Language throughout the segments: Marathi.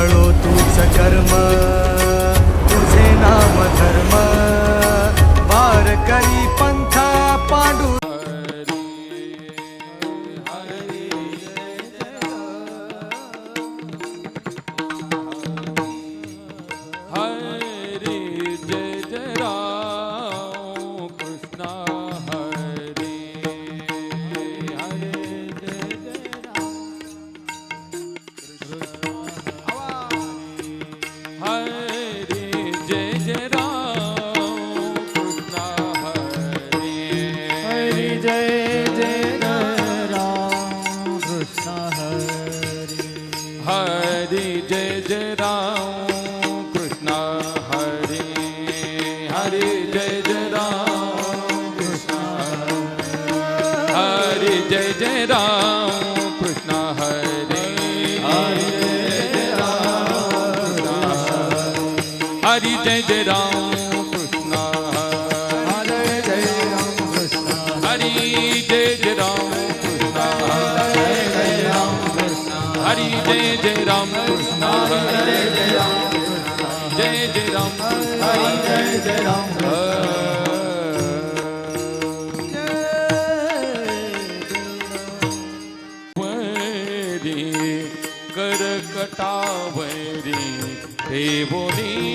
टाळो तूच कर्म. Hare Jai Jai Ram Krishna Hare Jai Ram જય જય રામ હરી જય જય રામ કરકટાવરી દેવોની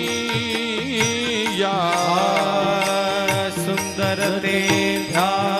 યા સુંદર તે ધ્યા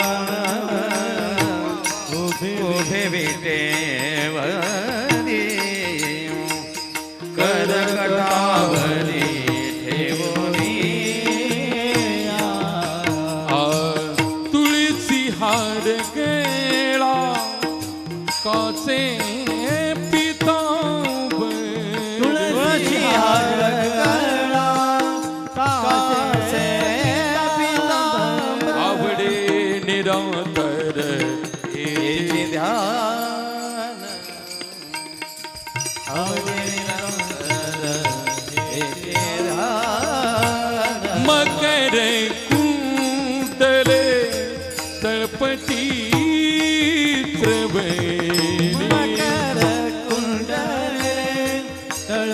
अवतर हे ध्यान। अवतरी मकर कुंतले तळपटी प्रवे मकर कुंडले तळ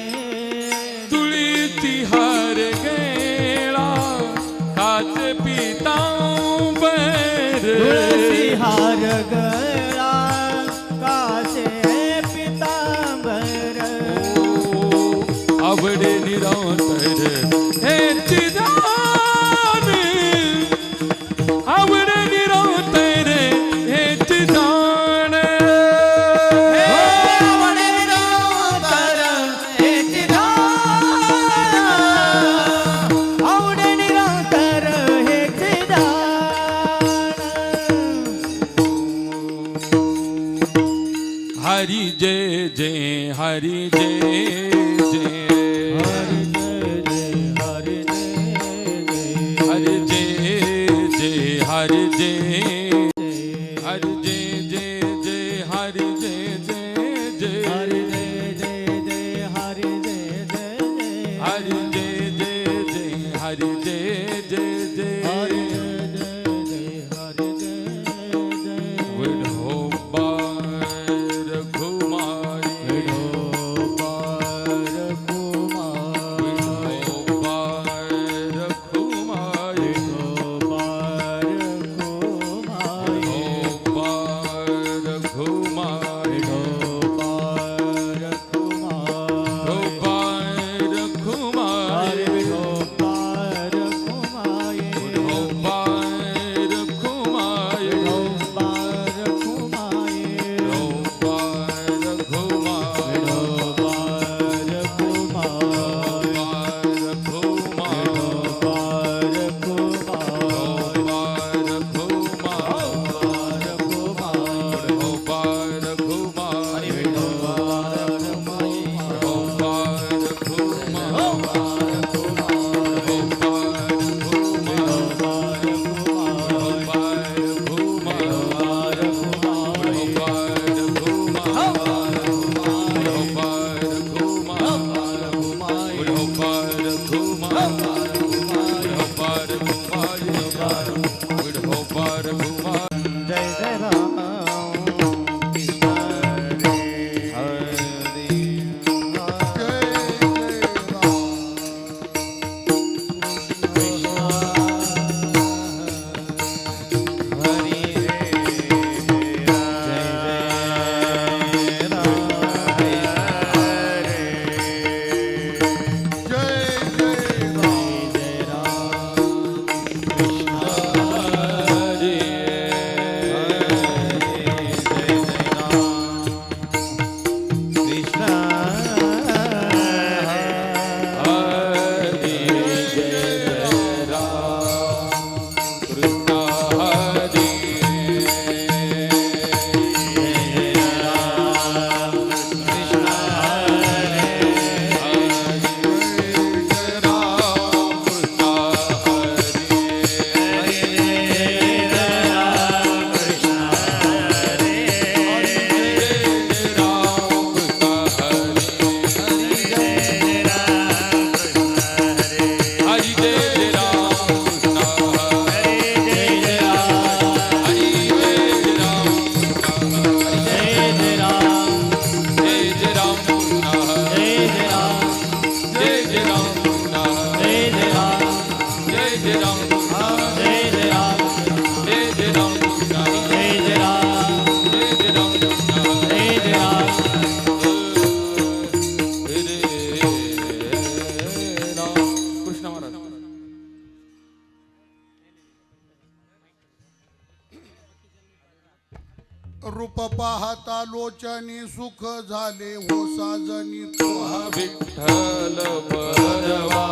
लोचनी सुख झाले हो साजनी तो विठ्ठल बरवा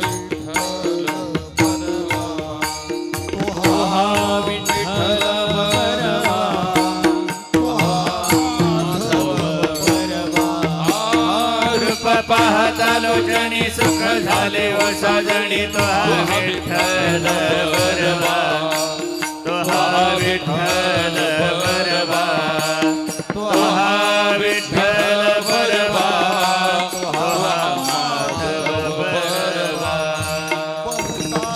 विठ्ठल बरवा विठ्ठल रूप पाहता लोचनी सुख झाले साजणी हा विठ्ठल हा विठ्ठल विठ्ठल बरवा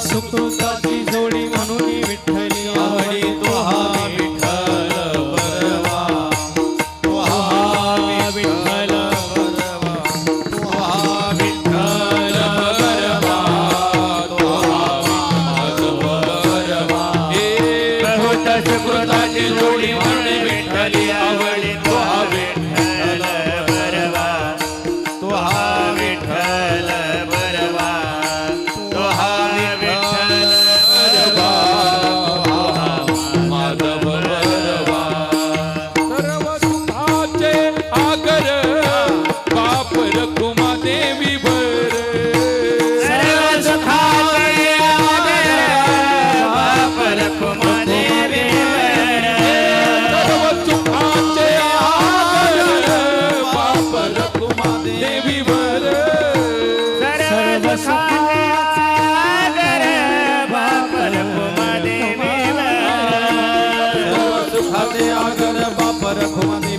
सुकृताची जोडी म्हणून विठ्ठली आवडी तो हा विठ्ठल बरवा. तो हा विठ्ठल तो हा विठ्ठल तो हा सुकृताची जोडी म्हणून बाप रखुमा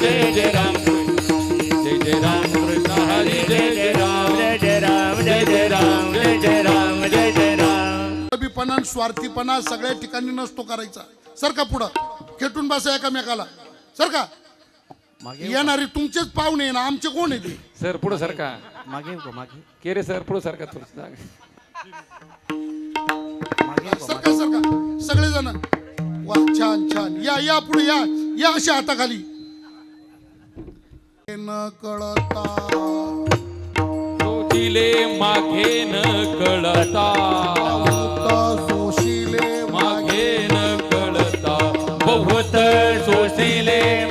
जय जय राम जय जय राम कृष्ण हरी जय जय राम जय जय राम जय जय राम जय जय राम जय जय राम स्वार्थीपणा सगळ्या ठिकाणी नसतो करायचा. सर का पुढं? खेटून बसा एकामेकाला. सर का? मागे येणारे तुमचेच पाहुणे ना आमचे कोण आहे ते? सर पुढे सर का? मागे येऊ का मागे? के रे सर पुढे सर का थोडं मागे येऊ का? सर का सर का? सगळेजण वा छान छान. या या पुढे या या अशा हाताखाली. न कळता. जोशीले मागे न कळता. जोशीले मागे न कळता. बहुत जोशीले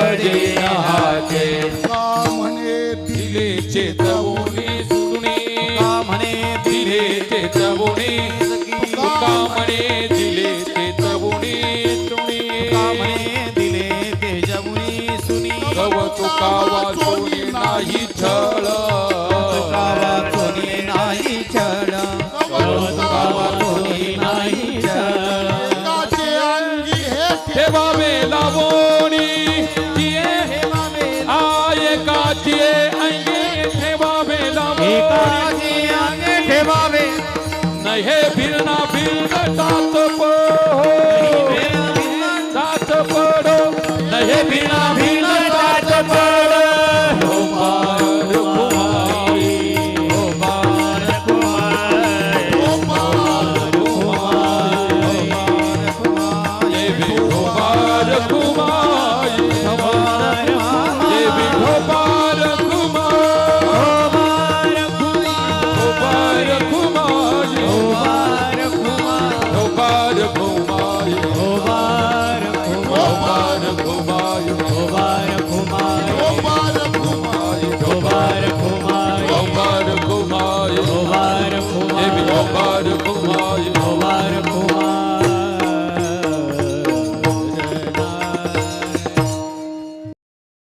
वडे हाते का म्हणे दिले चेतवणे सुने का म्हणे दिले चेतवणे का म्हणे दिले चेतवणे तुणे का म्हणे दिले ते जमुनी सुनी. गव तुका वाचोनी नाही छळ.